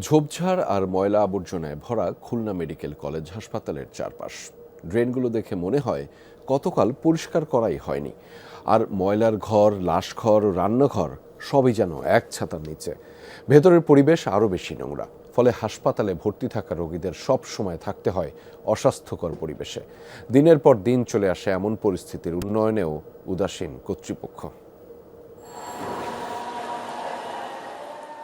ঝোপঝাড় আর ময়লা আবর্জনায় ভরা খুলনা মেডিকেল কলেজ হাসপাতালের চারপাশ। ড্রেনগুলো দেখে মনে হয় কতকাল পরিষ্কার করাই হয়নি। আর ময়লার ঘর, লাশঘর রান্নাঘর সবই যেন এক ছাতার নিচে। ভেতরের পরিবেশ আরও বেশি নোংরা। ফলে হাসপাতালে ভর্তি থাকা রোগীদের সব সময় থাকতে হয় অস্বাস্থ্যকর পরিবেশে। দিনের পর দিন চলে আসে এমন পরিস্থিতির উন্নয়নেও উদাসীন কর্তৃপক্ষ।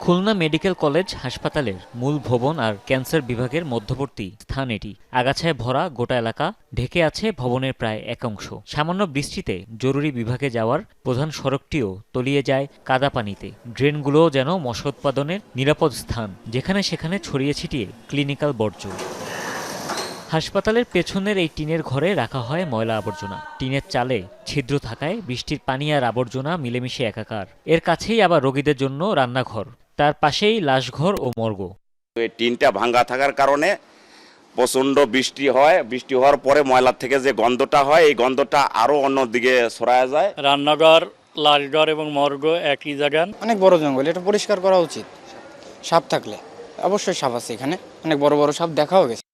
খুলনা মেডিকেল কলেজ হাসপাতালের মূল ভবন আর ক্যান্সার বিভাগের মধ্যবর্তী স্থান এটি। আগাছায় ভরা গোটা এলাকা ঢেকে আছে ভবনের প্রায় একাংশ সামান্য বৃষ্টিতে জরুরি বিভাগে যাওয়ার প্রধান সড়কটিও তলিয়ে যায় কাদা পানিতে। ড্রেনগুলোও যেন মশা উৎপাদনের নিরাপদ স্থান, যেখানে সেখানে ছড়িয়ে ছিটিয়ে ক্লিনিক্যাল বর্জ্য। হাসপাতালের পেছনের এই টিনের ঘরে রাখা হয় ময়লা আবর্জনা। টিনের চালে ছিদ্র থাকায় বৃষ্টির পানি আর আবর্জনা মিলেমিশে একাকার। এর কাছেই আবার রোগীদের জন্য রান্নাঘর। তার পাশেই লাশঘর ও মর্গ। এই টিনটা ভাঙ্গা থাকার কারণে প্রচণ্ড বৃষ্টি হয়। বৃষ্টি হওয়ার পরে ময়লার থেকে যে গন্ধটা হয় এই গন্ধটা আরও অন্যদিকে ছড়ায় যায়। রান্নাঘর লাশঘর এবং মর্গ একই জায়গান অনেক বড় জঙ্গল এটা পরিষ্কার করা উচিত। সাপ থাকলে অবশ্যই সাপ আছে এখানে। অনেক বড় বড় সাপ দেখাও গেছে।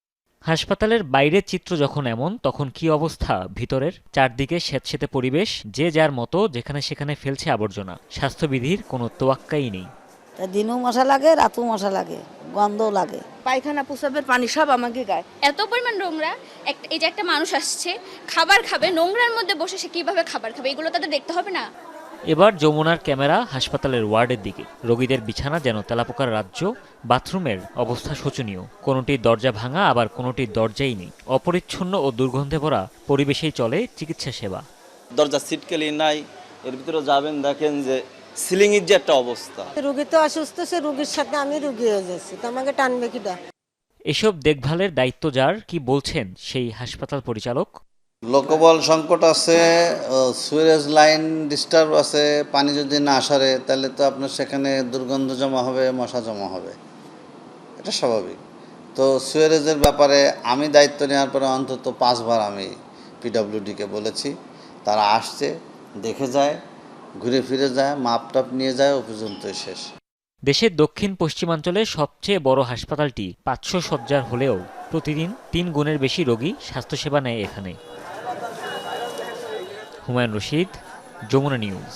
হাসপাতালের বাইরের চিত্র যখন এমন তখন কি অবস্থা? ভিতরের চারদিকে স্যাঁতসেঁতে পরিবেশ যে যার মতো যেখানে সেখানে ফেলছে আবর্জনা। স্বাস্থ্যবিধির কোনো তোয়াক্কাই নেই। তা দিনও মশা লাগে রাতও মশা লাগে গন্ধও লাগে। পায়খানা প্রসাবের পানি সব আমাকে গায়। এত পরিমাণ নোংরা একটা এই যে একটা মানুষ আসছে খাবার খাবে নোংরার মধ্যে বসে সে কীভাবে খাবার খাবে এগুলো তাদের দেখতে হবে না? এবার যমুনার ক্যামেরা হাসপাতালের ওয়ার্ডের দিকে। রোগীদের বিছানা যেন তেলাপোকার রাজ্য বাথরুমের অবস্থা শোচনীয়। কোনোটির দরজা ভাঙা আবার কোনোটির দরজাই নেই। অপরিচ্ছন্ন ও দুর্গন্ধে ভরা পরিবেশেই চলে চিকিৎসা সেবা। দরজা সিটকেলি নাই এর ভিতরে যাবেন দেখেন যে সিলিংয়ের যে একটা অবস্থা। রুগী তো অসুস্থ সে রুগীর সাথে আমি রুগী হয়ে যাচ্ছি। তো আমাকে টানবে কিটা এসব দেখভালের দায়িত্ব যার কি বলছেন সেই হাসপাতাল পরিচালক? লোকবল সংকট আছে সুয়েজ লাইন ডিস্টার্ব আছে পানি যদি না সারে তাহলে তো আপনার সেখানে দুর্গন্ধ জমা হবে মশা জমা হবে। এটা স্বাভাবিক। তো সুয়েরেজের ব্যাপারে আমি দায়িত্ব নেওয়ার পরে অন্তত পাঁচবার আমি পিডব্লিউডিকে বলেছি। তারা আসছে দেখে যায় ঘুরে ফিরে যায় মাপ টাপ নিয়ে যায়, ও পর্যন্ত শেষ। দেশের দক্ষিণ পশ্চিমাঞ্চলে সবচেয়ে বড় হাসপাতালটি পাঁচশো শয্যার হলেও প্রতিদিন তিন গুণের বেশি রোগী স্বাস্থ্যসেবা নেয় এখানে। হুমায়ুন রশিদ, যমুনা নিউজ।